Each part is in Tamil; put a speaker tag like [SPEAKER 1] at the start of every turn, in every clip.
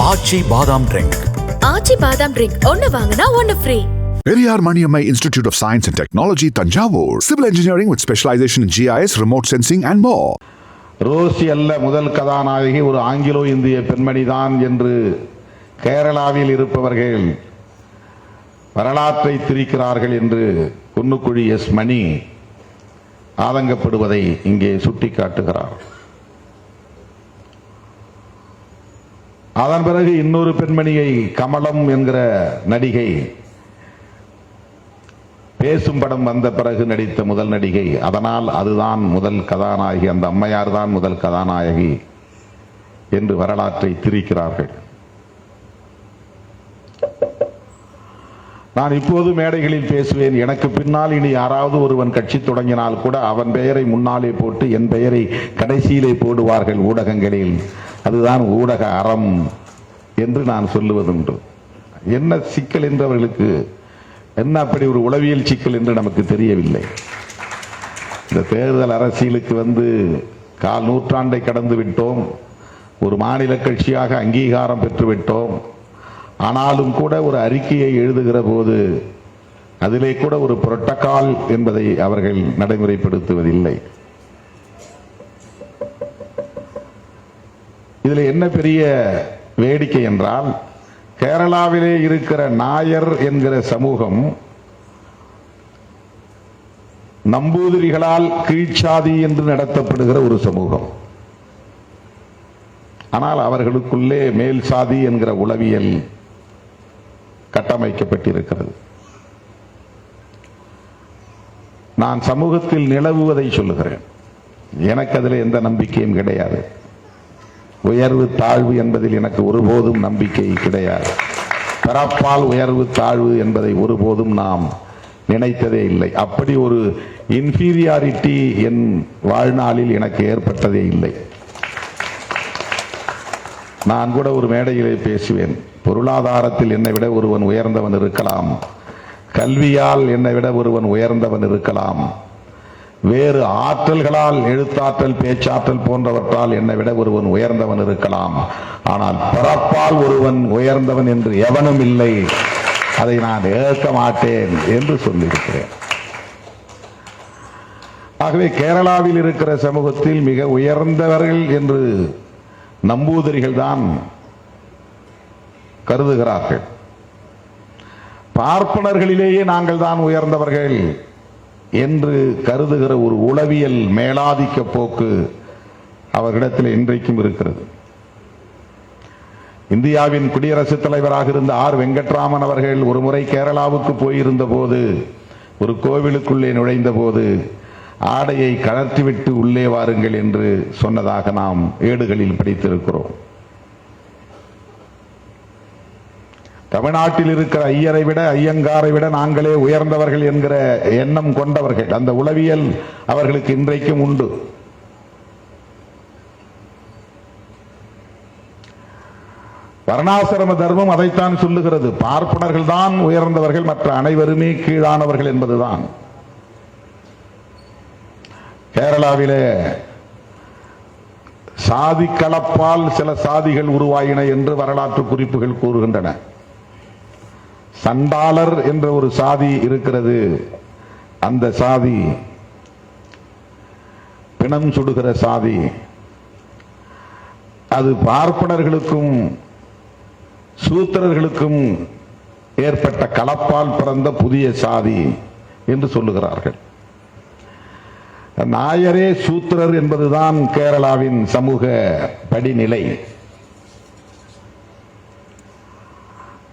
[SPEAKER 1] ஆச்சி பாதாம் ட்ரிங்க்
[SPEAKER 2] ஆச்சி பாதாம் ட்ரிங்க் ஒன்னு வாங்கினா ஒன்னு free
[SPEAKER 3] Maniammai Institute of Science and Technology, Tanjavur. Civil engineering with specialization in GIS, remote sensing, and more.
[SPEAKER 4] Rosy அல்ல முதல் கதாநாயகி ஒரு ஆங்கிலோ இந்திய பெண்மணிதான் என்று கேரளாவில் இருப்பவர்கள் வரலாற்றை திரிக்கிறார்கள் என்று குன்னுக்குழி எஸ் மணி ஆதங்கப்படுவதை இங்கே சுட்டிக்காட்டுகிறார் அதன் பிறகு இன்னொரு பெண்மணியை கமலம் என்கிற நடிகை பேசும் படம் வந்த பிறகு நடித்த முதல் நடிகை. அதனால் அதுதான் முதல் கதாநாயகி. அந்த அம்மையார் தான் முதல் கதாநாயகி என்று வரலாற்றை திரிக்கிறார்கள். நான் இப்போது மேடைகளில் பேசுவேன். எனக்கு பின்னால் இனி யாராவது ஒருவன் கட்சி தொடங்கினால் கூட அவன் பெயரை முன்னாலே போட்டு என் பெயரை கடைசியிலே போடுவார்கள் ஊடகங்களில். அதுதான் ஊடக அறம் என்று நான் சொல்லுவதுண்டு என்ன சிக்கல் என்றவர்களுக்கு என்ன அப்படி ஒரு உளவியல் சிக்கல் என்று நமக்கு தெரியவில்லை. இந்த தேர்தல் அரசியலுக்கு வந்து கால் நூற்றாண்டை கடந்து விட்டோம். ஒரு மாநில கட்சியாக அங்கீகாரம் பெற்றுவிட்டோம் ஆனாலும் கூட ஒரு அறிக்கையை எழுதுகிற போது அதிலே கூட ஒரு புரோட்டோகால் என்பதை அவர்கள் நடைமுறைப்படுத்துவதில்லை. இதில் என்ன பெரிய வேடிக்கை என்றால் கேரளாவிலே இருக்கிற நாயர் என்கிற சமூகம் நம்பூதிரிகளால் கீழ்ச்சாதி என்று நடத்தப்படுகிற ஒரு சமூகம். ஆனால் அவர்களுக்குள்ளே மேல் சாதி என்கிற உளவியல் கட்டமைக்கப்பட்டிருக்கிறது. நான் சமூகத்தில் நிலவுவதை சொல்லுகிறேன். எனக்கு அதில் எந்த நம்பிக்கையும் கிடையாது. உயர்வு தாழ்வு என்பதில் எனக்கு ஒருபோதும் நம்பிக்கை கிடையாது. பிறப்பால் உயர்வு தாழ்வு என்பதை ஒருபோதும் நாம் நினைத்ததே இல்லை. அப்படி ஒரு இன்ஃபீரியாரிட்டி என் வாழ்நாளில் எனக்கு ஏற்பட்டதே இல்லை. நான் கூட ஒரு மேடையிலே பேசுவேன். பொருளாதாரத்தில் என்னை விட ஒருவன் உயர்ந்தவன் இருக்கலாம். கல்வியால் என்னை விட ஒருவன் உயர்ந்தவன் இருக்கலாம். வேறு ஆற்றல்களால் எழுத்தாற்றல் பேச்சாற்றல் போன்றவற்றால் என்னை விட ஒருவன் உயர்ந்தவன் இருக்கலாம். ஆனால் பிறப்பால் ஒருவன் உயர்ந்தவன் என்று எவனும் இல்லை. அதை நான் ஏற்க மாட்டேன் என்று சொல்லியிருக்கிறேன். ஆகவே கேரளாவில் இருக்கிற சமூகத்தில் மிக உயர்ந்தவர்கள் என்று நம்பூதிரிகள் தான் கருதுகிறார்கள். பார்ப்பனர்களிலேயே நாங்கள் தான் உயர்ந்தவர்கள். என்று கருதுகிற ஒரு உளவியல் மேலாதிக்க போக்கு அவர்களிடத்தில் இன்றைக்கும் இருக்கிறது. இந்தியாவின் குடியரசுத் தலைவராக இருந்த ஆர். வெங்கட்ராமன் அவர்கள் ஒரு முறை கேரளாவுக்கு போயிருந்த போது ஒரு கோவிலுக்குள்ளே நுழைந்த போது ஆடையை கழற்றிவிட்டு உள்ளே வாருங்கள் என்று சொன்னதாக நாம் ஏடுகளில் படித்திருக்கிறோம். தமிழ்நாட்டில் இருக்கிற ஐயரை விட ஐயங்காரை விட நாங்களே உயர்ந்தவர்கள் என்கிற எண்ணம் கொண்டவர்கள். அந்த உளவியல் அவர்களுக்கு இன்றைக்கும் உண்டு. வர்ணாசிரம தர்மம் அதைத்தான் சொல்லுகிறது. பார்ப்பனர்கள் தான் உயர்ந்தவர்கள் மற்ற அனைவருமே கீழானவர்கள் என்பதுதான். கேரளாவிலே சாதி கலப்பால் சில சாதிகள் உருவாயின என்று வரலாற்று குறிப்புகள் கூறுகின்றன. சண்டாளர் என்ற ஒரு சாதி இருக்கிறது. அந்த சாதி பிணம் சுடுகிற சாதி. அது பார்ப்பனர்களுக்கும் சூத்திரர்களுக்கும் ஏற்பட்ட கலப்பால் பிறந்த புதிய சாதி என்று சொல்லுகிறார்கள். நாயரே சூத்திரர் என்பதுதான் கேரளாவின் சமூக படிநிலை.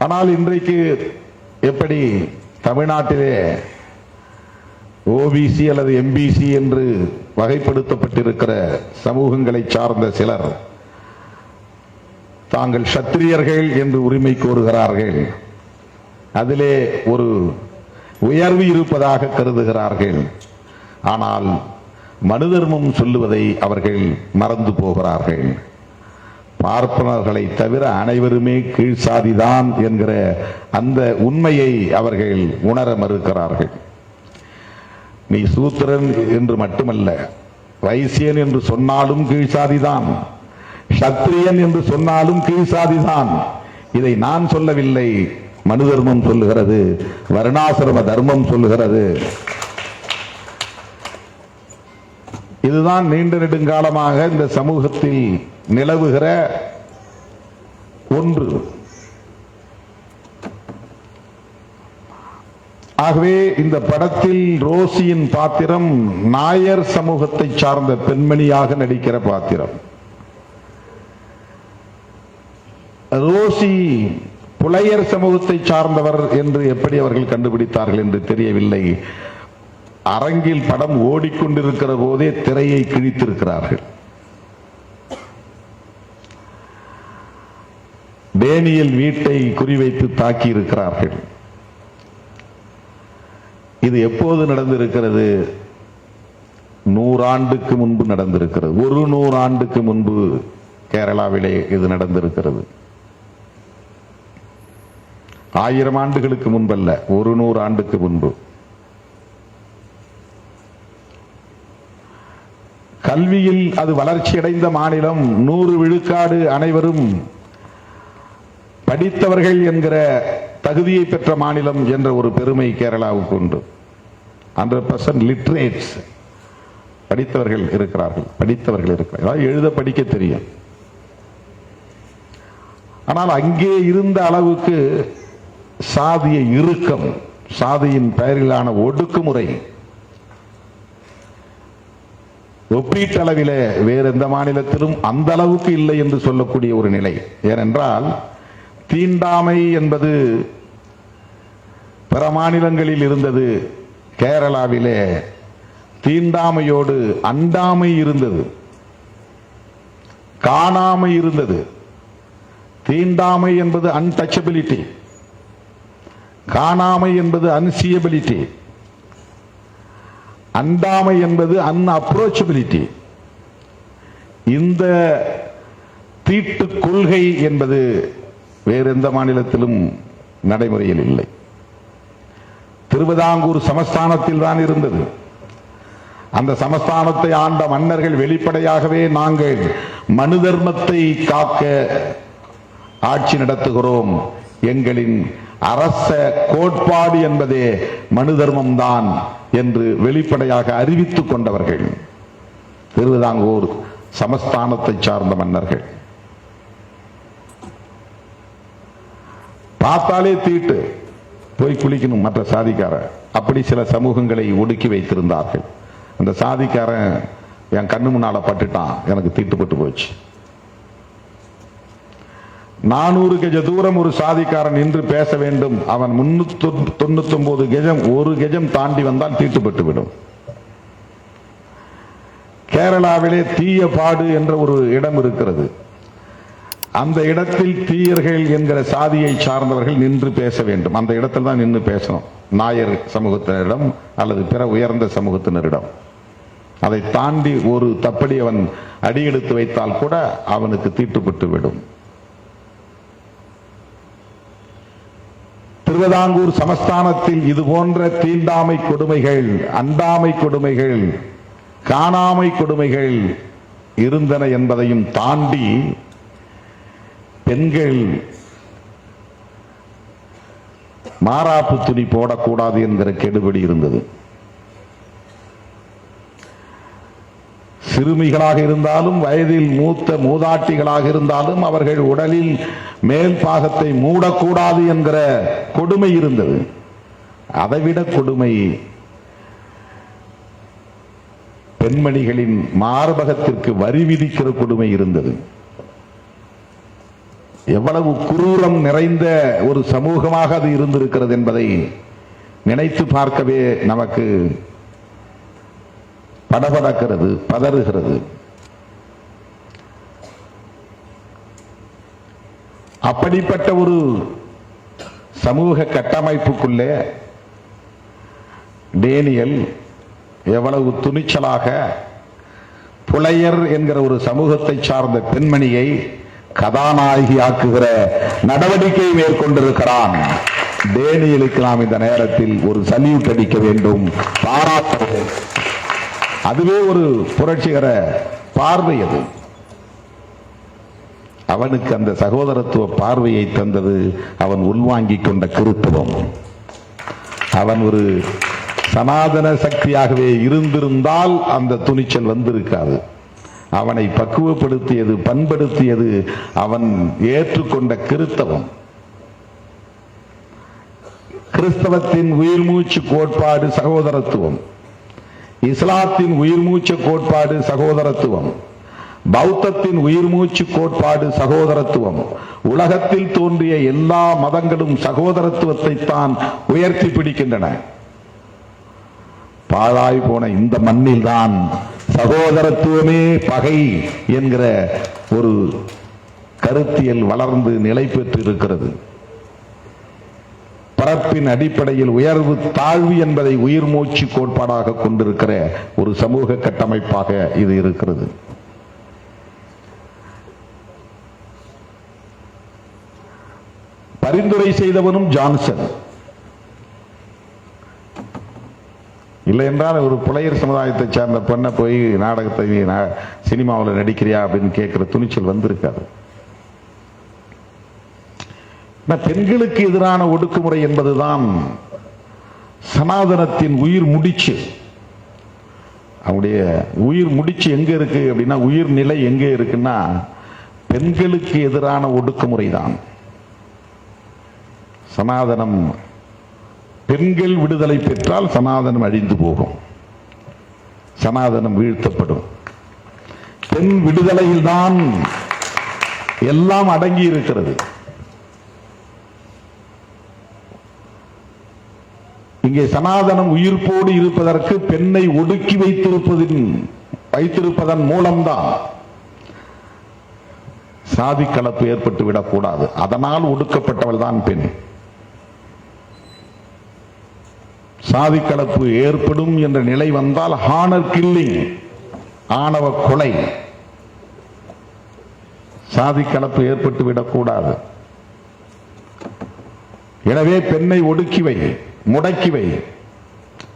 [SPEAKER 4] ஆனால் இன்றைக்கு எப்படி தமிழ்நாட்டிலே ஓபிசி அல்லது எம்பிசி என்று வகைப்படுத்தப்பட்டிருக்கிற சமூகங்களை சார்ந்த சிலர் தாங்கள் சத்திரியர்கள் என்று உரிமை கோருகிறார்கள். அதிலே ஒரு உயர்வு இருப்பதாக கருதுகிறார்கள். ஆனால் மனு தர்மம் சொல்லுவதை அவர்கள் மறந்து போகிறார்கள். பார்ப்பனர்களை தவிர அனைவருமே கீழ்சாதிதான் என்கிற அந்த உண்மையை அவர்கள் உணர மறுக்கிறார்கள். நீ சூத்திரன் என்று மட்டுமல்ல வைசியன் என்று சொன்னாலும் கீழ்சாதிதான் சத்திரியன் என்று சொன்னாலும் கீழ்சாதிதான். இதை நான் சொல்லவில்லை மனு தர்மம் சொல்லுகிறது வருணாசிரம தர்மம் சொல்லுகிறது. இதுதான் நீண்ட நெடுங்காலமாக இந்த சமூகத்தில் நிலவுகிற ஒன்று. ஆகவே இந்த படத்தில் ரோசியின் பாத்திரம் நாயர் சமூகத்தை சார்ந்த பெண்மணியாக நடிக்கிற பாத்திரம். ரோசி புலையர் சமூகத்தை சார்ந்தவர் என்று எப்படி அவர்கள் கண்டுபிடித்தார்கள் என்று தெரியவில்லை. அரங்கில் படம் ஓடிக்கொண்டிருக்கிற போதே திரையை கிழித்திருக்கிறார்கள். டேனியல் வீட்டை குறிவைத்து தாக்கி இருக்கிறார்கள் இது எப்போது நடந்திருக்கிறது? நூறாண்டுக்கு முன்பு நடந்திருக்கிறது. ஒரு நூறாண்டுக்கு முன்பு கேரளாவிலே இது நடந்திருக்கிறது. ஆயிரம் ஆண்டுகளுக்கு முன்பல்ல ஒரு நூறு ஆண்டுக்கு முன்பு. கல்வியில் அது வளர்ச்சியடைந்த மாநிலம் நூறு விழுக்காடு அனைவரும் படித்தவர்கள் என்கிற தகுதியை பெற்ற மாநிலம் என்ற ஒரு பெருமை கேரளாவுக்கு உண்டு. ஹண்ட்ரட் பர்சன்ட் லிட்ரேட்ஸ் படித்தவர்கள் இருக்கிறார்கள் படித்தவர்கள் இருக்கிறார்கள். அதாவது எழுத படிக்க தெரியும். ஆனால் அங்கே இருந்த அளவுக்கு சாதிய இறுக்கம் சாதியின் பெயரிலான ஒடுக்குமுறை ஒப்பீட்டளவிலே வேறு எந்த மாநிலத்திலும் அந்த அளவுக்கு இல்லை என்று சொல்லக்கூடிய ஒரு நிலை. ஏனென்றால் தீண்டாமை என்பது பிற மாநிலங்களில் இருந்தது. கேரளாவிலே தீண்டாமையோடு அண்டாமை இருந்தது. காணாமை இருந்தது. தீண்டாமை என்பது அன்டச்சபிலிட்டி காணாமை என்பது அன்சியபிலிட்டி அண்டாமை என்பது அன்அப்ரோச்சபிலிட்டி இந்த தீட்டு கொள்கை என்பது வேறு எந்த மாநிலத்திலும் நடைமுறையில் இல்லை. திருவிதாங்கூர் சமஸ்தானத்தில் தான் இருந்தது. அந்த சமஸ்தானத்தை ஆண்ட மன்னர்கள் வெளிப்படையாகவே நாங்கள் மனு தர்மத்தை காக்க ஆட்சி நடத்துகிறோம். எங்களின் அரச கோட்பாடு என்பதே மனு தர்மம்தான் என்று வெளிப்படையாக அறிவித்துக் கொண்டவர்கள். திருவிதாங்கூர் சமஸ்தானத்தை சார்ந்த மன்னர்கள். பார்த்தாலே தீட்டு. போய் குளிக்கணும் மற்ற சாதிக்கார. அப்படி சில சமூகங்களை ஒடுக்கி வைத்திருந்தார்கள். அந்த சாதிக்காரன் என் கண்ணு முன்னால பட்டுட்டான். எனக்கு தீட்டுப்பட்டு போச்சு. நானூறு கெஜ தூரம் ஒரு சாதிக்காரன் நின்று பேச வேண்டும். அவன் முன்னூத்தி தொண்ணூத்தி ஒன்பது கெஜம் ஒரு கெஜம் தாண்டி வந்தால் தீட்டுப்பட்டு விடும் கேரளாவிலே தீய பாடு என்ற ஒரு இடம் இருக்கிறது. அந்த இடத்தில் தீயர்கள் என்கிற சாதியை சார்ந்தவர்கள் நின்று பேச வேண்டும். அந்த இடத்தில் தான் நின்று பேசணும். நாயர் சமூகத்தினரிடம் அல்லது பிற உயர்ந்த சமூகத்தினரிடம். அதை தாண்டி ஒரு தப்படி அவன் அடியெடுத்து வைத்தால் கூட அவனுக்கு தீட்டுப்பட்டு விடும் திருவிதாங்கூர் சமஸ்தானத்தில் இது போன்ற தீண்டாமை கொடுமைகள் அண்டாமை கொடுமைகள் காணாமை கொடுமைகள் இருந்தன என்பதையும் தாண்டி பெண்கள் மாறாப்பு துணி போடக்கூடாது என்கிற கெடுபடி இருந்தது. சிறுமிகளாக இருந்தாலும் வயதில் மூத்த மூதாட்டிகளாக இருந்தாலும் அவர்கள் உடலில் மேல் பாகத்தை மூடக்கூடாது என்கிற கொடுமை இருந்தது. அதைவிட கொடுமை பெண்மணிகளின் மார்பகத்திற்கு வரி விதிக்கிற கொடுமை இருந்தது. எவ்வளவு குரூரம் நிறைந்த ஒரு சமூகமாக அது இருந்திருக்கிறது என்பதை நினைத்து பார்க்கவே நமக்கு படபடக்கிறது பதறுகிறது. அப்படிப்பட்ட ஒரு சமூக கட்டமைப்புக்குள்ளே டேனியல் எவ்வளவு துணிச்சலாக புலையர் என்கிற ஒரு சமூகத்தை சார்ந்த பெண்மணியை கதாநாயகி ஆக்குகிற நடவடிக்கை மேற்கொண்டிருக்கிறான். டேனியலுக்கு நாம் இந்த நேரத்தில் ஒரு சல்யூட் அடிக்க வேண்டும். பாராட்ட வேண்டும். அதுவே ஒரு புரட்சிகர பார்வை அது. அவனுக்கு அந்த சகோதரத்துவ பார்வையை தந்தது அவன் உள்வாங்கி கொண்ட கிருத்துவம் அவன் ஒரு சனாதன சக்தியாகவே இருந்திருந்தால் அந்த துணிச்சல் வந்திருக்காது. அவனை பக்குவப்படுத்தியது பண்படுத்தியது அவன் ஏற்றுக்கொண்ட கிறித்தவம். கிறிஸ்தவத்தின் உயிர் மூச்சு கோட்பாடு சகோதரத்துவம். இஸ்லாத்தின் உயிர் மூச்சு கோட்பாடு சகோதரத்துவம். பௌத்தத்தின் உயிர் மூச்சு கோட்பாடு சகோதரத்துவம். உலகத்தில் தோன்றிய எல்லா மதங்களும் சகோதரத்துவத்தை தான் உயர்த்தி பிடிக்கின்றன. பாழாய் போன இந்த மண்ணில் தான் சகோதரத்துவமே பகை என்கிற ஒரு கருத்தியல் வளர்ந்து நிலை பெற்று இருக்கிறது பரப்பின் அடிப்படையில் உயர்வு தாழ்வு என்பதை உயிர் மூச்சு கோட்பாடாக கொண்டிருக்கிற ஒரு சமூக கட்டமைப்பாக இது இருக்கிறது. பரிந்துரை செய்தவனும் ஜான்சன். இல்லை என்றால் ஒரு புலையர் சமுதாயத்தை சேர்ந்த பெண்ணை போய் நாடகத்தை சினிமாவில் நடிக்கிறியா அப்படின்னு கேட்கிற துணிச்சல் வந்திருக்காது. பெண்களுக்கு எதிரான ஒடுக்குமுறை என்பதுதான் சனாதனத்தின் உயிர் முடிச்சு. அவங்களுடைய உயிர் முடிச்சு எங்க இருக்கு அப்படின்னா உயிர் நிலை எங்க இருக்குன்னா பெண்களுக்கு எதிரான ஒடுக்குமுறை தான். சனாதனம் பெண்கள் விடுதலை பெற்றால் சனாதனம் அழிந்து போகும். சனாதனம் வீழ்த்தப்படும். பெண் விடுதலையில்தான் எல்லாம் அடங்கி இருக்கிறது. இங்கே சனாதனம் உயிர்ப்போடு இருப்பதற்கு பெண்ணை ஒடுக்கி வைத்திருப்பதின் வைத்திருப்பதன் மூலம்தான். சாதி கலப்பு ஏற்பட்டு விடக்கூடாது. அதனால் ஒடுக்கப்பட்டவள் தான் பெண். சாதி கலப்பு ஏற்படும் என்ற நிலை வந்தால் ஹானர் கில்லிங் ஆணவ கொலை. சாதி கலப்பு ஏற்பட்டு விடக்கூடாது. எனவே பெண்ணை ஒடுக்கி வை. முடக்கிவை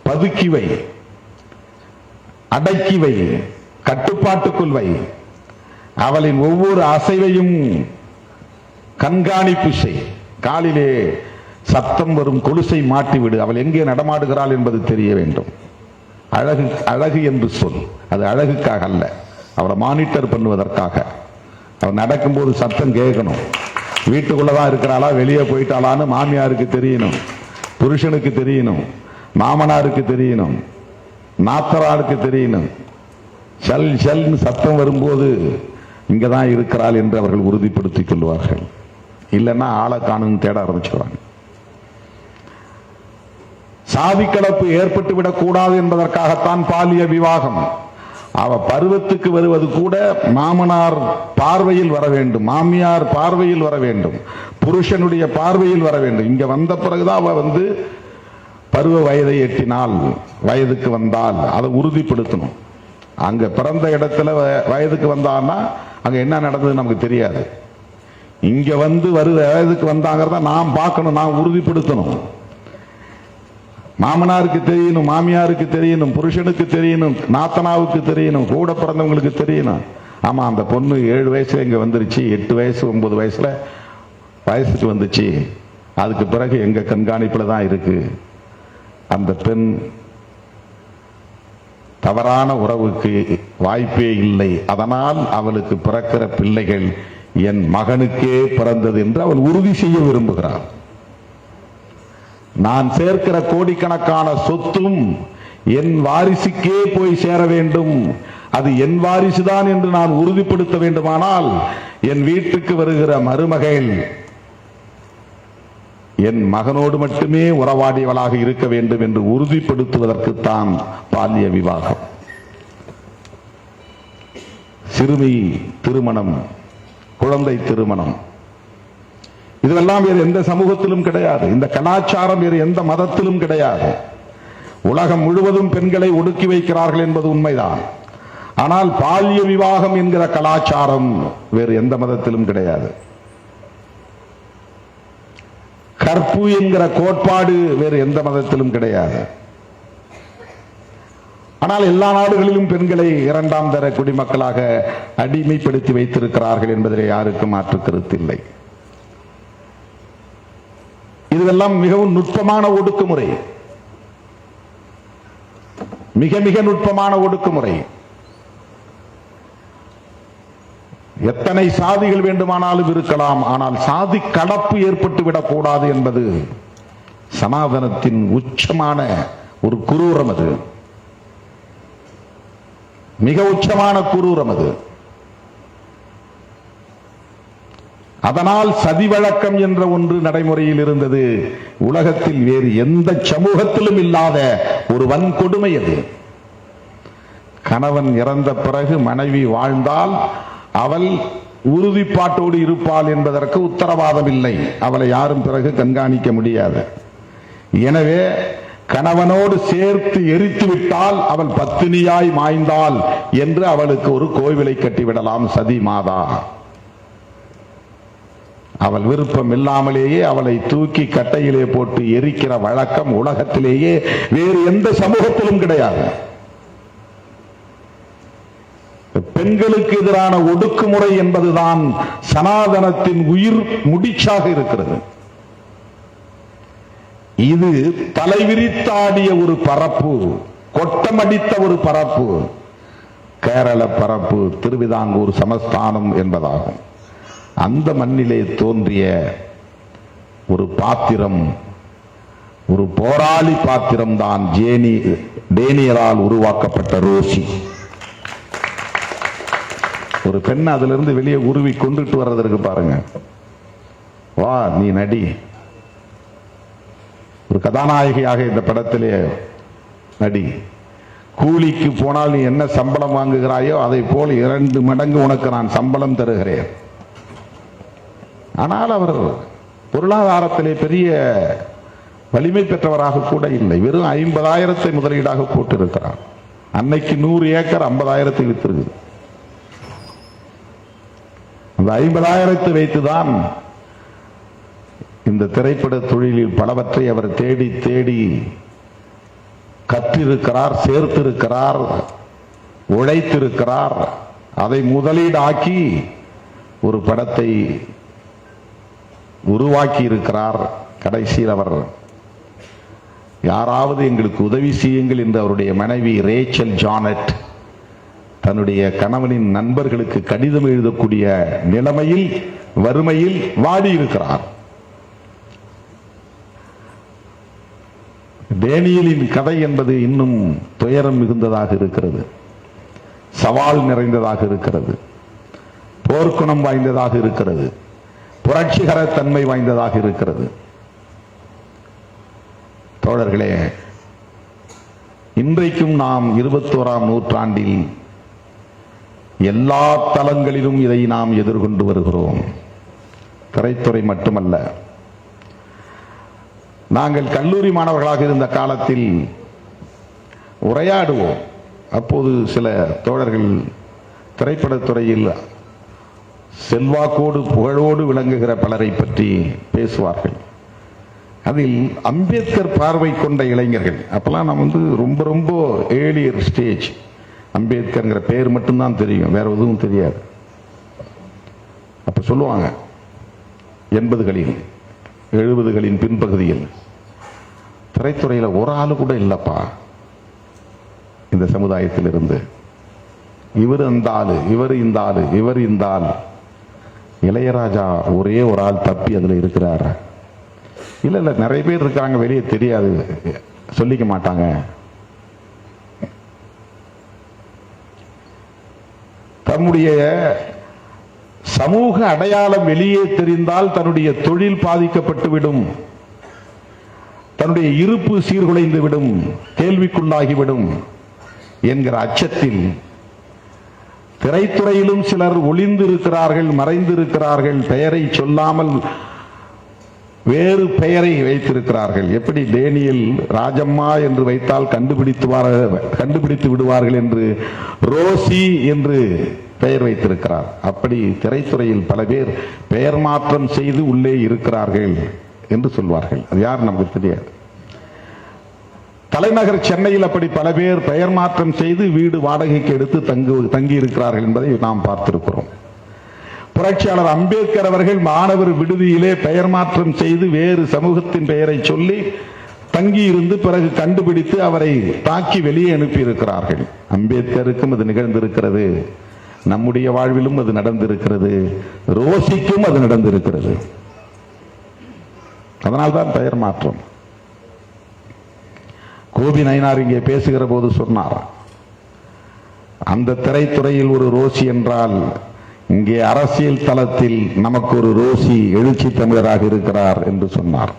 [SPEAKER 4] பதுக்கிவை அடக்கிவை கட்டுப்பாட்டுக்குள் வை. அவளின் ஒவ்வொரு அசைவையும் கண்காணிப்பு செய். காலிலே சத்தம் வரும் கொலுசை மாட்டிவிடு. அவள் எங்கே நடமாடுகிறாள் என்பது தெரிய வேண்டும். அழகு அழகு என்று சொல். அது அழகுக்காக அல்ல. அவளை மானிட்டர் பண்ணுவதற்காக. அவள் நடக்கும்போது சத்தம் கேட்கணும். வீட்டுக்குள்ளதான் இருக்கிறாளா வெளியே போயிட்டாளான்னு மாமியாருக்கு தெரியணும். புருஷனுக்கு தெரியணும் மாமனாருக்கு தெரியணும் நாத்தராருக்கு தெரியணும். ஷல் ஷல்னு சத்தம் வரும்போது இங்கதான் இருக்கிறாள் என்று அவர்கள் உறுதிப்படுத்திக் கொள்வார்கள். இல்லைன்னா ஆளை காணும் தேட ஆரம்பிச்சிருவாங்க. சாதி கலப்பு ஏற்பட்டு விடக்கூடாது என்பதற்காகத்தான் பாலிய விவாகம். அவ பருவத்துக்கு வருவது கூட மாமனார் பார்வையில் வர வேண்டும் மாமியார் பார்வையில் வர வேண்டும். புருஷனுடைய பார்வையில் வர வேண்டும். இங்க வந்த பிறகுதான் அவ வந்து பருவ வயதை எட்டினால் வயதுக்கு வந்தால் அதை உறுதிப்படுத்தணும். அங்க பிறந்த இடத்துல வ- வயதுக்கு வந்தான்னா அங்க என்ன நடந்தது நமக்கு தெரியாது. இங்க வந்து வரு வயதுக்கு வந்தாங்கிறத நாம் பார்க்கணும் நாம் உறுதிப்படுத்தணும். மாமனாருக்கு தெரியணும் மாமியாருக்கு தெரியணும் புருஷனுக்கு தெரியணும் நாத்தனாவுக்கு தெரியணும் கூட பிறந்தவங்களுக்கு தெரியணும். ஆமா அந்த பொண்ணு ஏழு வயசுல இங்க வந்துருச்சு எட்டு வயசு ஒன்பது வயசுல வயசுக்கு வந்துச்சு. அதுக்கு பிறகு எங்க கண்காணிப்பில் தான் இருக்கு. அந்த பெண் தவறான உறவுக்கு வாய்ப்பே இல்லை. அதனால் அவளுக்கு பிறக்கிற பிள்ளைகள் என் மகனுக்கே பிறந்தது என்று அவள் உறுதி செய்ய விரும்புகிறார் நான் சேர்க்கிற கோடிக்கணக்கான சொத்தும் என் வாரிசுக்கே போய் சேர வேண்டும். அது என் வாரிசுதான் என்று நான் உறுதிப்படுத்த வேண்டுமானால் என் வீட்டுக்கு வருகிற மருமகள் என் மகனோடு மட்டுமே உறவாடியவளாக இருக்க வேண்டும் என்று உறுதிப்படுத்துவதற்குத்தான் பால்ய விவாகம். சிறுமி திருமணம் குழந்தை திருமணம். இதுவெல்லாம் வேறு எந்த சமூகத்திலும் கிடையாது. இந்த கலாச்சாரம் வேறு எந்த மதத்திலும் கிடையாது. உலகம் முழுவதும் பெண்களை ஒடுக்கி வைக்கிறார்கள் என்பது உண்மைதான். ஆனால் பால்ய விவாகம் என்கிற கலாச்சாரம் வேறு எந்த மதத்திலும் கிடையாது. கற்பு என்கிற கோட்பாடு வேறு எந்த மதத்திலும் கிடையாது. ஆனால் எல்லா நாடுகளிலும் பெண்களை இரண்டாம் தர குடிமக்களாக அடிமைப்படுத்தி வைத்திருக்கிறார்கள் என்பதிலே யாருக்கும் மாற்று கருத்து இல்லை. இதுவெல்லாம் மிகவும் நுட்பமான ஒடுக்குமுறை. மிக மிக நுட்பமான ஒடுக்குமுறை. எத்தனை சாதிகள் வேண்டுமானாலும் இருக்கலாம் ஆனால் சாதி கடப்பு ஏற்பட்டு விடக்கூடாது என்பது சனாதனத்தின் உச்சமான ஒரு குரூரம் அது. மிக உச்சமான குரூரம் அது. அதனால் சதி வழக்கம் என்ற ஒன்று நடைமுறையில் இருந்தது. உலகத்தில் வேறு எந்த சமூகத்திலும் இல்லாத ஒரு வன்கொடுமை அது. கணவன் இறந்த பிறகு மனைவி வாழ்ந்தால் அவள் உறுதிப்பாட்டோடு இருப்பாள் என்பதற்கு உத்தரவாதம் இல்லை அவளை யாரும் பிறகு கண்காணிக்க முடியாது. எனவே கணவனோடு சேர்த்து எரித்து விட்டால் அவள் பத்தினியாய் மாய்ந்தாள் என்று அவளுக்கு ஒரு கோவிலை கட்டிவிடலாம் சதி மாதா அவள் விருப்பம் இல்லாமலேயே அவளை தூக்கி கட்டையிலே போட்டு எரிக்கிற வழக்கம் உலகத்திலேயே வேறு எந்த சமூகத்திலும் கிடையாது. பெண்களுக்கு எதிரான ஒடுக்குமுறை என்பதுதான் சனாதனத்தின் உயிர் முடிச்சாக இருக்கிறது. இது தலைவிரித்தாடிய ஒரு பரப்பு கொட்டமடித்த ஒரு பரப்பு கேரள பரப்பு திருவிதாங்கூர் சமஸ்தானம் என்பதாகும். அந்த மண்ணிலே தோன்றிய ஒரு பாத்திரம் ஒரு போராளி பாத்திரம் தான் ஜேனி டேனியரால் உருவாக்கப்பட்ட ரோசி. ஒரு பெண் அதிலிருந்து வெளியே உருவி கொண்டுட்டு வர்றதற்கு பாருங்க. வா நீ நடி. ஒரு கதாநாயகியாக இந்த படத்திலே நடி. கூலிக்கு போனால் நீ என்ன சம்பளம் வாங்குகிறாயோ அதை போல் இரண்டு மடங்கு உனக்கு நான் சம்பளம் தருகிறேன். ஆனால் அவர் பொருளாதாரத்திலே பெரிய வலிமை பெற்றவராக கூட இல்லை. வெறும் ஐம்பதாயிரத்தை முதலீடாக போட்டிருக்கிறார். அன்னைக்கு நூறு ஏக்கர் ஐம்பதாயிரத்தை வித்திருக்கு அந்த ஐம்பதாயிரத்தை வைத்துதான் இந்த திரைப்பட தொழிலில் பலவற்றை அவர் தேடி தேடி கற்றிருக்கிறார் சேர்த்திருக்கிறார் உழைத்திருக்கிறார். அதை முதலீடாக்கி ஒரு படத்தை உருவாக்கி இருக்கிறார் கடைசியில் அவர் யாராவது எங்களுக்கு உதவி செய்யுங்கள் என்று அவருடைய மனைவி ரேச்சல் ஜானட் தன்னுடைய கணவனின் நண்பர்களுக்கு கடிதம் எழுதக்கூடிய நிலைமையில் வறுமையில் வாடி இருக்கிறார். டேனியலின் கதை என்பது இன்னும் துயரம் மிகுந்ததாக இருக்கிறது. சவால் நிறைந்ததாக இருக்கிறது. போர்க்குணம் வாய்ந்ததாக இருக்கிறது. புரட்சிகர தன்மை வாய்ந்ததாக இருக்கிறது. தோழர்களே இன்றைக்கும் நாம் இருபத்தோராம் நூற்றாண்டில் எல்லா தளங்களிலும் இதை நாம் எதிர்கொண்டு வருகிறோம். திரைத்துறை மட்டுமல்ல. நாங்கள் கல்லூரி மாணவர்களாக இருந்த காலத்தில் உரையாடுவோம். அப்போது சில தோழர்கள் திரைப்படத்துறையில் செல்வாக்கோடு புகழோடு விளங்குகிற பலரை பற்றி பேசுவார்கள். அதில் அம்பேத்கர் பார்வை கொண்ட இளைஞர்கள். அப்பெல்லாம் நான் வந்து ரொம்ப ரொம்ப ஏழியர் ஸ்டேஜ். அம்பேத்கர்ங்கிற பேர் மட்டும்தான் தெரியும். வேற எதுவும் தெரியாது. அப்ப சொல்லுவாங்க எண்பதுகளில் எழுபதுகளின் பின்பகுதியில். திரைத்துறையில் ஒரு ஆளு கூட இல்லப்பா. இந்த சமுதாயத்தில் இருந்து இவர் அந்த ஆளு இவர் இந்த ஆளு இவர் இந்த ஆள். இளையராஜா ஒரே ஒரு ஆள் தப்பி அதில் இருக்கிறார்? இல்லை இல்லை நிறைய பேர் இருக்காங்க வெளியே தெரியாது. சொல்லிக்க மாட்டாங்க. தம்முடைய சமூக அடையாளம் வெளியே தெரிந்தால் தன்னுடைய தொழில் பாதிக்கப்பட்டு விடும் தன்னுடைய இருப்பு சீர்குலைந்து விடும் கேள்விக்குள்ளாகிவிடும் என்கிற அச்சத்தில் திரைத்துறையிலும் சிலர் ஒளிந்திருக்கிறார்கள் மறைந்திருக்கிறார்கள் பெயரை சொல்லாமல் வேறு பெயரை வைத்திருக்கிறார்கள். எப்படி டேனியல் ராஜம்மா என்று வைத்தால் கண்டுபிடித்து கண்டுபிடித்து விடுவார்கள் என்று ரோசி என்று பெயர் வைத்திருக்கிறார். அப்படி திரைத்துறையில் பல பேர் பெயர் மாற்றம் செய்து உள்ளே இருக்கிறார்கள் என்று சொல்வார்கள். அது யார் நமக்கு தெரியாது. தலைநகர் சென்னையில் அப்படி பல பேர் பெயர் மாற்றம் செய்து வீடு வாடகைக்கு எடுத்து தங்கு தங்கி இருக்கிறார்கள் என்பதை நாம் பார்த்திருக்கிறோம். புரட்சியாளர் அம்பேத்கர் அவர்கள் மாணவர் விடுதியிலே பெயர் மாற்றம் செய்து வேறு சமூகத்தின் பெயரை சொல்லி தங்கி இருந்து பிறகு கண்டுபிடித்து அவரை தாக்கி வெளியே அனுப்பி இருக்கிறார்கள் அம்பேத்கருக்கும் அது நிகழ்ந்திருக்கிறது. நம்முடைய வாழ்விலும் அது நடந்திருக்கிறது. ரோசிக்கும் அது நடந்திருக்கிறது. அதனால்தான் பெயர் மாற்றம். கோபி நயினார் இங்கே பேசுகிற போது சொன்னார் அந்த திரைத்துறையில் ஒரு ரோசி என்றால் இங்கே அரசியல் தளத்தில் நமக்கு ஒரு ரோசி எழுச்சி தமிழராக இருக்கிறார் என்று சொன்னார்.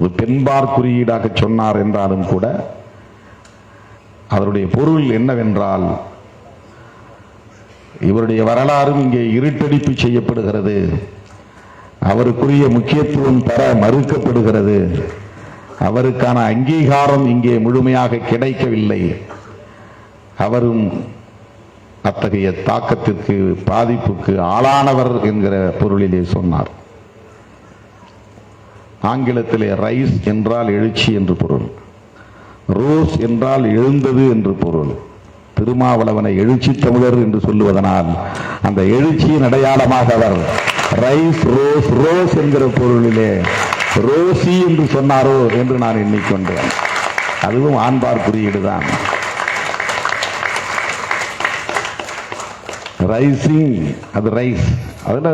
[SPEAKER 4] ஒரு பெண்பார் குறியீடாக சொன்னார் என்றாலும் கூட அதனுடைய பொருள் என்னவென்றால் இவருடைய வரலாறும் இங்கே இருட்டடிப்பு செய்யப்படுகிறது. அவருக்குரிய முக்கியத்துவம் தர மறுக்கப்படுகிறது. அவருக்கான அங்கீகாரம் இங்கே முழுமையாக கிடைக்கவில்லை. அவரும் அத்தகைய தாக்கத்திற்கு பாதிப்புக்கு ஆளானவர் என்கிற பொருளிலே சொன்னார். ஆங்கிலத்திலே ரைஸ் என்றால் எழுச்சி என்று பொருள். ரோஸ் என்றால் எழுந்தது என்று பொருள். திருமாவளவனை எழுச்சி தமிழர் என்று சொல்லுவதனால் அந்த எழுச்சியின் அடையாளமாக அவர் ரைஸ் ரோஸ் ரோஸ் என்கிற பொருளிலே ரோசி என்று சொன்னாரோ என்று நான் எண்ணிக்கொண்டேன். அதுவும் ஆண்பார் குறியீடுதான். ரைசிங் அது ரைஸ். அதில்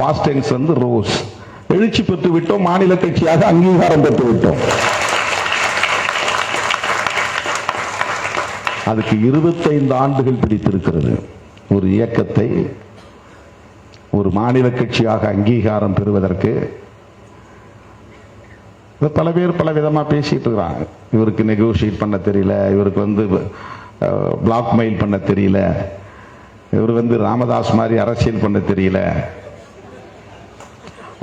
[SPEAKER 4] பாஸ்டென்ஸ் வந்து ரோஸ். எழுச்சி பெற்று விட்டோம் மாநில கட்சியாக அங்கீகாரம் பெற்று விட்டோம் அதுக்கு இருபத்தைந்து ஆண்டுகள் பிடித்திருக்கிறது. ஒரு இயக்கத்தை ஒரு மாநில கட்சியாக அங்கீகாரம் பெறுவதற்கு. பல பேர் பல விதமாக பேசிட்டு இருக்கிறாங்க. இவருக்கு நெகோஷியேட் பண்ண தெரியல இவருக்கு வந்து பிளாக் மெயில் பண்ண தெரியல. இவர் வந்து ராமதாஸ் மாதிரி அரசியல் பண்ண தெரியல.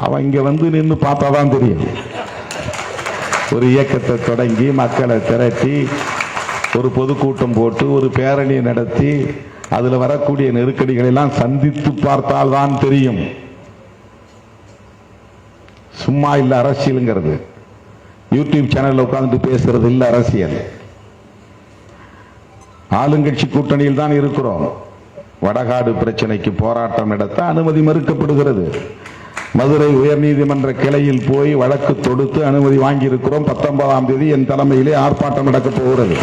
[SPEAKER 4] அவன் இங்கே வந்து நின்று பார்த்தாதான் தெரியும். ஒரு இயக்கத்தை தொடங்கி மக்களை திரட்டி ஒரு பொதுக்கூட்டம் போட்டு ஒரு பேரணி நடத்தி அதில் வரக்கூடிய நெருக்கடிகளை எல்லாம் சந்தித்து பார்த்தால்தான் தெரியும். சும்மா இல்லை அரசியலுங்கிறது. யூடியூப் சேனலில் உட்காந்துட்டு பேசுறது இல்லை அரசியல். ஆளுங்கட்சி கூட்டணியில் தான் இருக்கிறோம். வடகாடு பிரச்சனைக்கு போராட்டம் நடத்த அனுமதி மறுக்கப்படுகிறது. மதுரை உயர்நீதிமன்ற கிளையில் போய் வழக்கு தொடுத்து அனுமதி வாங்கியிருக்கிறோம். பத்தொன்பதாம் தேதி என் தலைமையிலே ஆர்ப்பாட்டம் நடக்கப் போகிறது.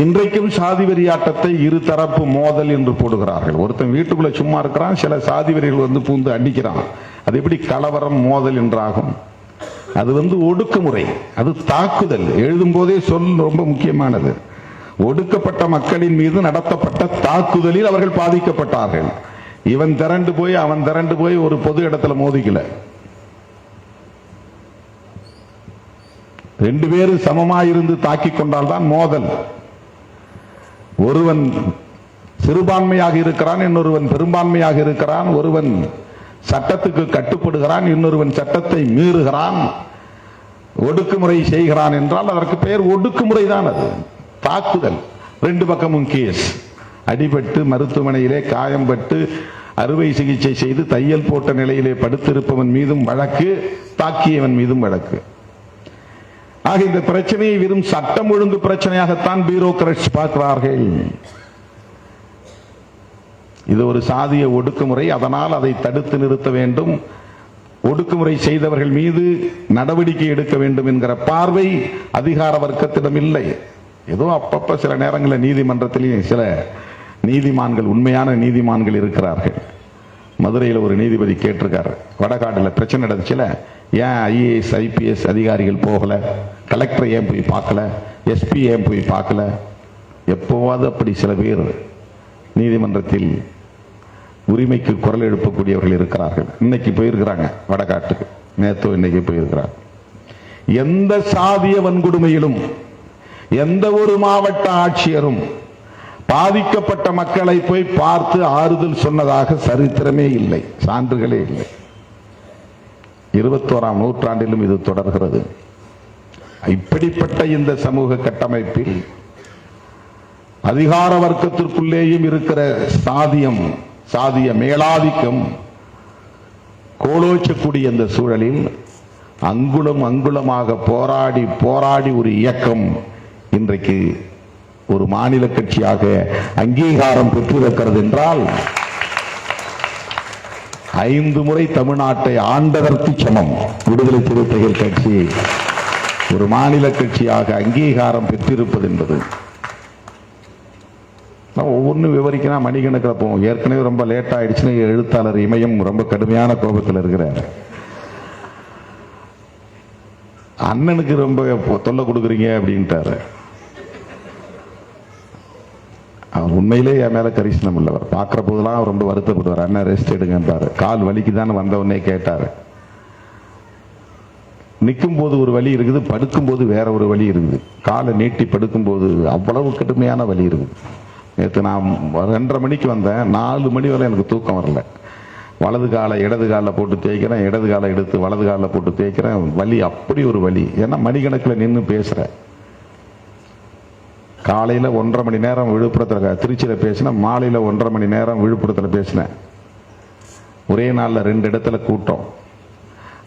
[SPEAKER 4] இன்றைக்கும் சாதி வெறியாட்டத்தை இரு தரப்பு மோதல் என்று போடுகிறார்கள். ஒருத்தன் வீட்டுக்குள்ள சும்மா இருக்கிறான் சில சாதி வெறிகள் வந்து பூந்து அடிக்கிறான். அது எப்படி கலவரம் மோதல் என்றாகும்? அது வந்து ஒடுக்குமுறை அது தாக்குதல். எழுதும் போதே சொல் ரொம்ப முக்கியமானது. ஒடுக்கப்பட்ட மக்களின் மீது நடத்தப்பட்ட தாக்குதலில் அவர்கள் பாதிக்கப்பட்டார்கள். இவன் திரண்டு போய் அவன் திரண்டு போய் ஒரு பொது இடத்துல மோதிக்கல. ரெண்டு பேரும் சமமாயிருந்து தாக்கிக் கொண்டால்தான் மோதல். ஒருவன் சிறுபான்மையாக இருக்கிறான் இன்னொருவன் பெரும்பான்மையாக இருக்கிறான். ஒருவன் சட்டத்துக்கு கட்டுப்படுகிறான் இன்னொருவன் சட்டத்தை மீறுகிறான். ஒடுக்குமுறை செய்கிறான் என்றால் அதற்கு பெயர் ஒடுக்குமுறை தான் அது. தாக்குதல். ரெண்டு பக்கமும் கேஸ் அடிபட்டு மருத்துவமனையிலே காயம்பட்டு அறுவை சிகிச்சை செய்து தையல் போட்ட நிலையிலே படுத்திருப்பவன் மீதும் வழக்கு தாக்கியவன் மீதும் வழக்கு. ஆக இந்த பிரச்சனையை வெறும் சட்டம் ஒழுங்கு பிரச்சனையாகத்தான் பியூரோக்ராட்ஸ் பார்க்கிறார்கள். இது ஒரு சாதிய ஒடுக்குமுறை அதனால் அதை தடுத்து நிறுத்த வேண்டும். ஒடுக்குமுறை செய்தவர்கள் மீது நடவடிக்கை எடுக்க வேண்டும் என்கிற பார்வை அதிகார வர்க்கத்திடம் இல்லை. ஏதோ அப்பப்ப சில நேரங்களில் நீதிமன்றத்திலேயும் சில நீதிமான்கள் உண்மையான நீதிமான்கள் இருக்கிறார்கள். மதுரையில் ஒரு நீதிபதி கேட்டிருக்காரு. வடகாட்டில் பிரச்சனை நடந்துச்சுல. ஏன் ஐஏஎஸ் ஐபிஎஸ் அதிகாரிகள் போகல? கலெக்டர் ஏன் போய் பார்க்கல? எஸ்பி ஏன் போய் பார்க்கல? எப்போவாவது அப்படி சில பேர் நீதிமன்றத்தில் உரிமைக்கு குரல் எழுப்பக்கூடியவர்கள் இருக்கிறார்கள். இன்னைக்கு போயிருக்கிறாங்க வடகாட்டுக்கு. நேத்தோ இன்னைக்கு போயிருக்கிறார். எந்த சாதிய வன்கொடுமையிலும் எந்த ஒரு மாவட்ட ஆட்சியரும் பாதிக்கப்பட்ட மக்களை போய் பார்த்து ஆறுதல் சொன்னதாக சரித்திரமே இல்லை சான்றுகளே இல்லை. இருபத்தோராம் நூற்றாண்டிலும் இது தொடர்கிறது. இப்படிப்பட்ட இந்த சமூக கட்டமைப்பில் அதிகார வர்க்கத்திற்குள்ளேயும் இருக்கிற சாதியம் சாதிய மேலாதிக்கம் கோலோச்சக்கூடிய இந்த சூழலில் அங்குலம் அங்குலமாக போராடி போராடி ஒரு இயக்கம் இன்றைக்கு ஒரு மாநில கட்சியாக அங்கீகாரம் பெற்றிருக்கிறது என்றால் ஐந்து முறை தமிழ்நாட்டை ஆண்டதற்கு சமம். விடுதலை சிறுத்தைகள் கட்சி. ஒரு மாநில கட்சியாக அங்கீகாரம் பெற்றிருப்பது என்பது. நான் ஒவ்வொன்றும் விவரிக்கிறேன் மணிக்கணக்கில் போவோம். ஏற்கனவே ரொம்ப லேட் ஆயிடுச்சுன்னு எழுத்தாளர் இமயம் ரொம்ப கடுமையான கோபத்தில் இருக்கிறார். அண்ணனுக்கு ரொம்ப தொல்லை கொடுக்குறீங்க அப்படின்ட்டாரு. அவர் உண்மையிலே என் மேல கரிசனம் உள்ளவர். பார்க்குற போதெல்லாம் ரொம்ப வருத்தப்படுவார். அண்ணன் ரெஸ்ட் எடுங்கன்றாரு கால் வலிக்குதான்னு தான் வந்தவொடனே கேட்டாரு. நிற்கும் போது ஒரு வலி இருக்குது படுக்கும்போது வேற ஒரு வலி இருக்குது. காலை நீட்டி படுக்கும்போது அவ்வளவு கடுமையான வலி இருக்குது. நேற்று நான் ரெண்டரை மணிக்கு வந்தேன் நாலு மணி வரை எனக்கு தூக்கம் வரல. வலது காலை இடது காலில் போட்டு தேய்க்கிறேன் இடது காலை எடுத்து வலது காலில் போட்டு தேய்க்கிறேன். வலி அப்படி ஒரு வலி. ஏன்னா மணிக்கணக்கில் நின்று பேசுகிறேன் காலையில் ஒன்றரை மணி நேரம் விழுப்புரத்தில் திருச்சியில் பேசினேன் மாலையில் ஒன்றரை மணி நேரம் விழுப்புரத்தில் பேசினேன். ஒரே நாளில் ரெண்டு இடத்துல கூட்டம்.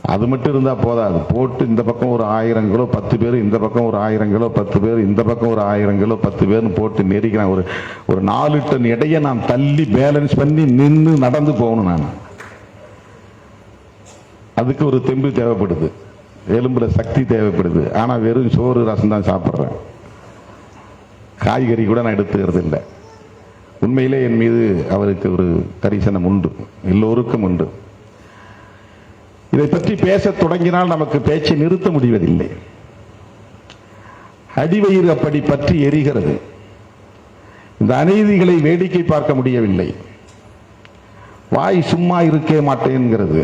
[SPEAKER 4] அது மட்டும் இருந்தால் போதாது. போட்டு இந்த பக்கம் ஒரு ஆயிரம் கிலோ பத்து பேர் இந்த பக்கம் ஒரு ஆயிரம் கிலோ பத்து பேர் இந்த பக்கம் ஒரு ஆயிரம் கிலோ பத்து பேர்னு போட்டு நெரிக்கிறேன் ஒரு ஒரு நாலு டன் இடையை நான் தள்ளி பேலன்ஸ் பண்ணி நின்று நடந்து போகணும் நான். அதுக்கு ஒரு தெம்பு தேவைப்படுது. எலும்புல சக்தி தேவைப்படுது. ஆனால் வெறும் சோறு ரசம் தான் சாப்பிட்றேன். காய்கறி கூட நான் எடுத்துக்கிறது இல்லை உண்மையிலே என் மீது அவருக்கு ஒரு தரிசனம் உண்டு. எல்லோருக்கும் உண்டு. இதை பற்றி பேசத் தொடங்கினால் நமக்கு பேச்சை நிறுத்த முடிவதில்லை. அடிவயிறு அப்படி பற்றி எரிகிறது. இந்த அநீதிகளை வேடிக்கை பார்க்க முடியவில்லை. வாய் சும்மா இருக்கே மாட்டேங்கிறது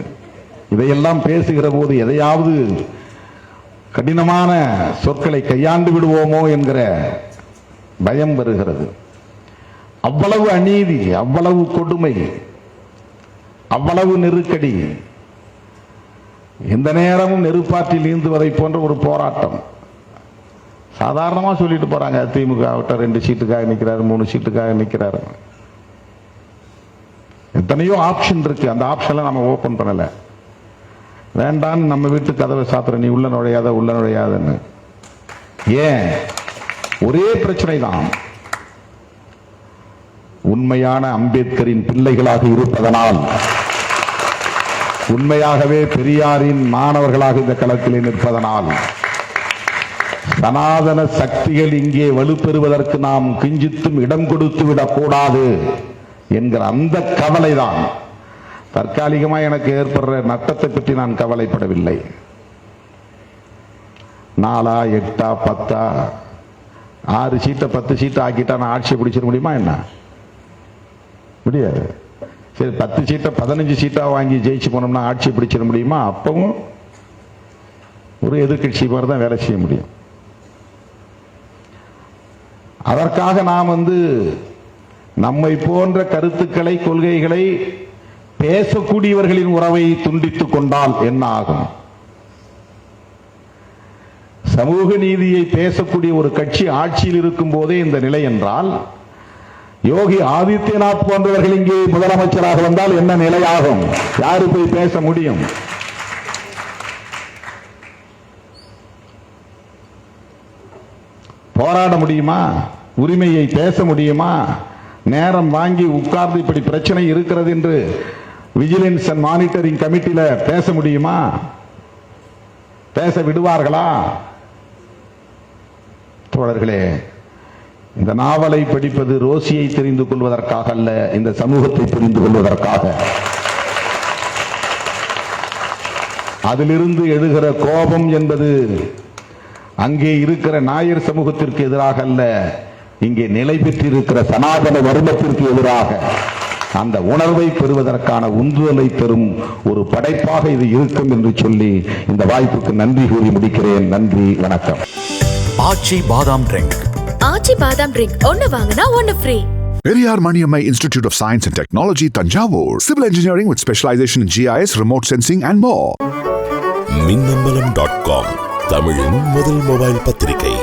[SPEAKER 4] இதையெல்லாம் பேசுகிற போது எதையாவது கடினமான சொற்களை கையாண்டு விடுவோமோ என்கிற பயம் வருகிறது. அவ்வளவு அநீதி அவ்வளவு கொடுமை அவ்வளவு நெருக்கடி எந்த நேரமும் நெருப்பாற்றில் நீந்துவதை போன்ற ஒரு போராட்டம். சாதாரணமாக சொல்லிட்டு போறாங்க திமுக விட்ட ரெண்டு சீட்டுக்காக நிற்கிறாரு மூணு சீட்டுக்காக நிற்கிறாரு எத்தனையோ ஆப்ஷன் இருக்கு. அந்த ஆப்ஷன்ல நம்ம ஓபன் பண்ணல. வேண்டான்னு நம்ம வீட்டு கதவை சாத்துற நீ உள்ள நுழையாத உள்ள நுழையாதன்னு. ஏன்? ஒரே பிரச்சனை தான் உண்மையான அம்பேத்கரின் பிள்ளைகளாக இருப்பதனால். உண்மையாகவே பெரியாரின் மாணவர்களாக இந்த களத்தில் நிற்பதனால் சனாதன சக்திகள் இங்கே வலுப்பெறுவதற்கு நாம் கிஞ்சித்தும் இடம் கொடுத்து விடக்கூடாது என்கிற அந்த கவலைதான். தற்காலிகமாக எனக்கு ஏற்படுற நட்டத்தை பற்றி நான் கவலைப்படவில்லை. நாலா எட்டா பத்தா ஆறு சீட்டை பத்து சீட்டை ஆக்கிட்டா நான் ஆட்சியை பிடிச்சிட முடியுமா என்ன? முடியாது. சரி பத்து சீட்டை பதினஞ்சு சீட்டா வாங்கி ஜெயிச்சு போனோம்னா ஆட்சி பிடிச்சிட முடியுமா? அப்பவும் ஒரு எதிர்கட்சி மாதிரி தான் வேலை செய்ய முடியும். அதற்காக நாம் வந்து நம்மை போன்ற கருத்துக்களை கொள்கைகளை பேசக்கூடியவர்களின் உறவை துண்டித்துக் கொண்டால் என்ன ஆகும்? சமூக நீதியை பேசக்கூடிய ஒரு கட்சி ஆட்சியில் இருக்கும் போதே இந்த நிலை என்றால் யோகி ஆதித்யநாத் போன்றவர்கள் இங்கே முதலமைச்சராக வந்தால் என்ன நிலையாகும்? யாரு போய் பேச முடியும்? போராட முடியுமா? உரிமையை பேச முடியுமா? நேரம் வாங்கி உட்கார்ந்து இப்படி பிரச்சனை இருக்கிறது என்று விஜிலன்ஸ் அண்ட் மானிட்டரிங் கமிட்டியில பேச முடியுமா? பேச விடுவார்களா? தோழர்களே இந்த நாவலை படிப்பது ரோசியை தெரிந்து கொள்வதற்காக அல்ல இந்த சமூகத்தை புரிந்து கொள்வதற்காக. அதிலிருந்து எழுகிற கோபம் என்பது அங்கே இருக்கிற நாயர் சமூகத்திற்கு எதிராக அல்ல இங்கே நிலை பெற்றிருக்கிற சனாதன வர்மத்திற்கு எதிராக. அந்த உணர்வை பெறுவதற்கான உந்துதலை தரும் ஒரு படைப்பாக இது இருக்கும் என்று சொல்லி இந்த வாய்ப்புக்கு நன்றி கூறி முடிக்கிறேன். நன்றி வணக்கம்.
[SPEAKER 1] ஆச்சி பாதாம் ட்ரிங்க்
[SPEAKER 2] ஆச்சி பாதாம் ட்ரிங்க் ஒன்னு வாங்கினா ஒன்னு free
[SPEAKER 3] Periyar Maniammai Institute of Science and Technology, Tanjavur. Civil engineering with specialization in GIS, remote sensing, and more.
[SPEAKER 5] Minnambalam dot com தமிழின் முதல் மொபைல் பத்திரிகை